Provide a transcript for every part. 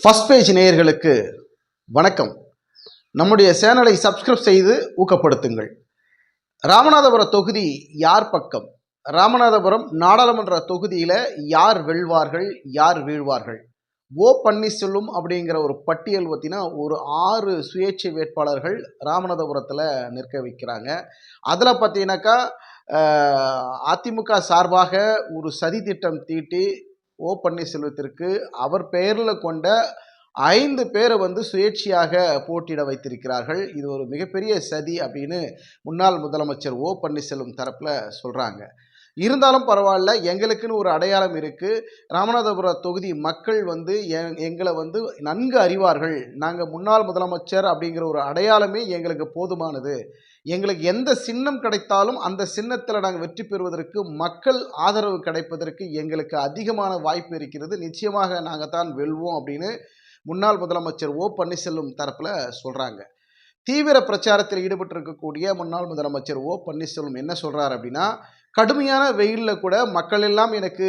First page நேயர்களுக்கு வணக்கம். நம்முடைய சேனலை சப்ஸ்கிரைப் செய்து ஊக்கப்படுத்துங்கள். ராமநாதபுரம் தொகுதி யார் பக்கம்? ராமநாதபுரம் நாடாளுமன்ற தொகுதியில் யார் வெல்வார்கள் யார் வீழ்வார்கள்? ஓ பன்னீர்செல்வம் அப்படிங்கிற ஒரு பட்டியல் பார்த்தீங்கன்னா ஒரு ஆறு சுயேட்சை வேட்பாளர்கள் ராமநாதபுரத்தில் நிற்க வைக்கிறாங்க. அதில் பார்த்தீங்கன்னாக்கா அதிமுக சார்பாக ஒரு சதி திட்டம் தீட்டி ஓ பன்னீர்செல்வத்திற்கு அவர் பெயரில் கொண்ட ஐந்து பேரை வந்து சுயேட்சையாக போட்டியிட வைத்திருக்கிறார்கள். இது ஒரு மிகப்பெரிய சதி அப்படின்னு முன்னாள் முதலமைச்சர் ஓ பன்னீர்செல்வம் தரப்பில் சொல்கிறாங்க இருந்தாலும் பரவாயில்ல எங்களுக்குன்னு ஒரு அடையாளம் இருக்குது ராமநாதபுரம் தொகுதி மக்கள் வந்து எங்களை வந்து நன்கு அறிவார்கள். நாங்கள் முன்னாள் முதலமைச்சர் அப்படிங்கிற ஒரு அடையாளமே எங்களுக்கு போதுமானது. எங்களுக்கு எந்த சின்னம் கிடைத்தாலும் அந்த சின்னத்தில் நாங்கள் வெற்றி பெறுவதற்கு மக்கள் ஆதரவு கிடைப்பதற்கு எங்களுக்கு அதிகமான வாய்ப்பு இருக்கிறது. நிச்சயமாக நாங்கள் தான் வெல்வோம் அப்படின்னு முன்னாள் முதலமைச்சர் ஓ பன்னீர்செல்வம் தரப்பில் சொல்கிறாங்க தீவிர பிரச்சாரத்தில் ஈடுபட்டிருக்கக்கூடிய முன்னாள் முதலமைச்சர் ஓ பன்னீர்செல்வம் என்ன சொல்கிறார் அப்படின்னா கடுமையான வெயிலில் கூட மக்கள் எல்லாம் எனக்கு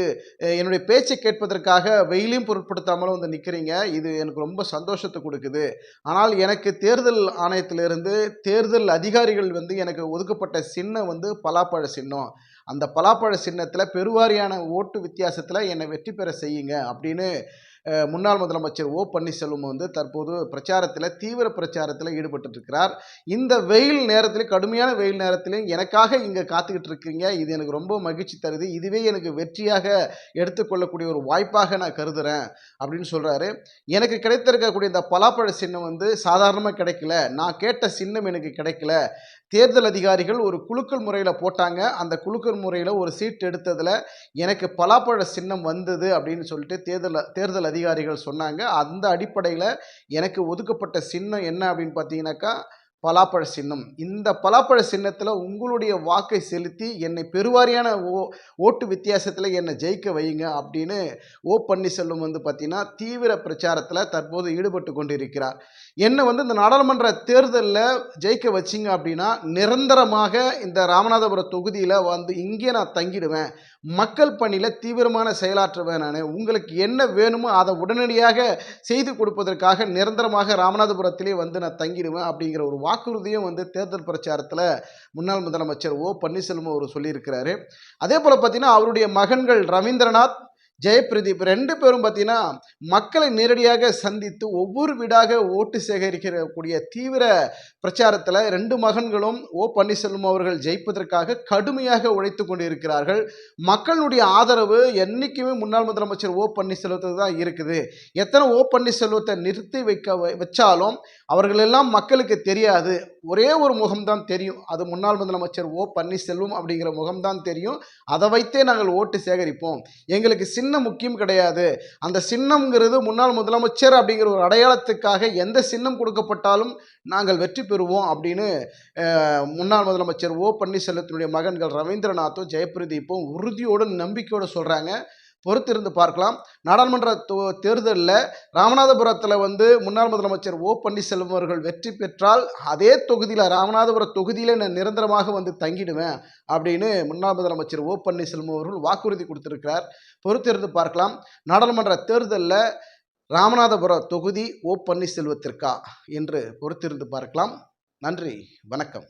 என்னுடைய பேச்சை கேட்பதற்காக வெயிலையும் பொருட்படுத்தாமலும் வந்து நிற்கிறீங்க இது எனக்கு ரொம்ப சந்தோஷத்தை கொடுக்குது. ஆனால் எனக்கு தேர்தல் ஆணையத்திலிருந்து தேர்தல் அதிகாரிகள் வந்து எனக்கு ஒதுக்கப்பட்ட சின்னம் வந்து பலாப்பழ சின்னம். அந்த பலாப்பழ சின்னத்தில் பெருவாரியான ஓட்டு வித்தியாசத்தில் என்னை வெற்றி பெற செய்யுங்க அப்படின்னு முன்னாள் முதலமைச்சர் ஓ பன்னீர்செல்வம் வந்து தற்போது பிரச்சாரத்தில் தீவிர பிரச்சாரத்தில் ஈடுபட்டுருக்கிறார். இந்த வெயில் நேரத்திலையும் கடுமையான வெயில் நேரத்திலும் எனக்காக இங்கே காத்துக்கிட்டு இருக்கீங்க இது எனக்கு ரொம்ப மகிழ்ச்சி தருது. இதுவே எனக்கு வெற்றியாக எடுத்துக்கொள்ளக்கூடிய ஒரு வாய்ப்பாக நான் கருதுறேன் அப்படின்னு சொல்கிறாரு எனக்கு கிடைத்திருக்கக்கூடிய இந்த பலாப்பழ சின்னம் வந்து சாதாரணமாக கிடைக்கல. நான் கேட்ட சின்னம் எனக்கு கிடைக்கல. தேர்தல் அதிகாரிகள் ஒரு குலுக்கல் முறையில் போட்டாங்க. அந்த குலுக்கல் முறையில் ஒரு சீட் எடுத்ததில் எனக்கு பலாப்பழ சின்னம் வந்தது அப்படின்னு சொல்லிட்டு தேர்தல் தேர்தல் அதிகாரிகள் சொன்னாங்க. அந்த அடிப்படையில் எனக்கு ஒதுக்கப்பட்ட சின்னம் என்ன அப்படின்னு பார்த்தீங்கன்னாக்கா பலாப்பழ சின்னம். இந்த பலாப்பழ சின்னத்தில் உங்களுடைய வாக்கை செலுத்தி என்னை பெருவாரியான ஓ ஓட்டு வித்தியாசத்தில் என்னை ஜெயிக்க வைங்க அப்படின்னு ஓ பன்னீர்செல்வம் வந்து பார்த்திங்கன்னா தீவிர பிரச்சாரத்தில் தற்போது ஈடுபட்டு கொண்டிருக்கிறார். என்னை வந்து இந்த நாடாளுமன்ற தேர்தலில் ஜெயிக்க வச்சிங்க அப்படின்னா நிரந்தரமாக இந்த ராமநாதபுரம் தொகுதியில் வந்து இங்கே நான் தங்கிடுவேன். மக்கள் பணியில் தீவிரமான செயலாற்றுவேன் நான். உங்களுக்கு என்ன வேணுமோ அதை உடனடியாக செய்து கொடுப்பதற்காக நிரந்தரமாக ராமநாதபுரத்திலே வந்து நான் தங்கிடுவேன் அப்படிங்கிற ஒரு வாக்குறுதியும் வந்து தேர்தல் பிரச்சாரத்தில் முன்னாள் முதலமைச்சர் ஓ பன்னீர்செல்வம் அவர் சொல்லியிருக்கிறாரு. அதே போல் பார்த்தீங்கன்னா அவருடைய மகன்கள் ரவீந்திரநாத் ஜெயபிரதீப் ரெண்டு பேரும் பார்த்தீங்கன்னா மக்களை நேரடியாக சந்தித்து ஒவ்வொரு வீடாக ஓட்டு சேகரிக்கக்கூடிய தீவிர பிரச்சாரத்தில் ரெண்டு மகன்களும் ஓ பன்னீர்செல்வம் அவர்கள் ஜெயிப்பதற்காக கடுமையாக உழைத்து கொண்டிருக்கிறார்கள். மக்களுடைய ஆதரவு என்றைக்குமே முன்னாள் முதலமைச்சர் ஓ பன்னீர்செல்வத்துக்கு தான் இருக்குது. எத்தனை ஓ பன்னீர்செல்வத்தை நிறுத்தி வைக்க வச்சாலும் அவர்களெல்லாம் மக்களுக்கு தெரியாது. ஒரே ஒரு முகம்தான் தெரியும். அது முன்னாள் முதலமைச்சர் ஓ பன்னீர்செல்வம் அப்படிங்கிற முகம்தான் தெரியும். அதை வைத்தே நாங்கள் ஓட்டு சேகரிப்போம். எங்களுக்கு சின்னம் முக்கியம் கிடையாது. அந்த சின்னம்ங்கிறது முன்னாள் முதலமைச்சர் அப்படிங்கிற ஒரு அடையாளத்துக்காக எந்த சின்னம் கொடுக்கப்பட்டாலும் நாங்கள் வெற்றி பெறுவோம் அப்படின்னு முன்னாள் முதலமைச்சர் ஓ பன்னீர்செல்வத்தினுடைய மகன்கள் ரவீந்திரநாத்தும் ஜெயபிரதீப்பும் உறுதியோடு நம்பிக்கையோடு சொல்கிறாங்க பொறுத்திருந்து பார்க்கலாம். நாடாளுமன்ற தேர்தலில் ராமநாதபுரத்தில் வந்து முன்னாள் முதலமைச்சர் ஓ பன்னீர்செல்வம் அவர்கள் வெற்றி பெற்றால் அதே தொகுதியில் ராமநாதபுரம் தொகுதியில் நான் நிரந்தரமாக வந்து தங்கிடுவேன் அப்படின்னு முன்னாள் முதலமைச்சர் ஓ பன்னீர்செல்வம் அவர்கள் வாக்குறுதி கொடுத்திருக்கிறார். பொறுத்திருந்து பார்க்கலாம். நாடாளுமன்ற தேர்தலில் ராமநாதபுர தொகுதி ஓ பன்னீர்செல்வத்திற்கா என்று பொறுத்திருந்து பார்க்கலாம். நன்றி. வணக்கம்.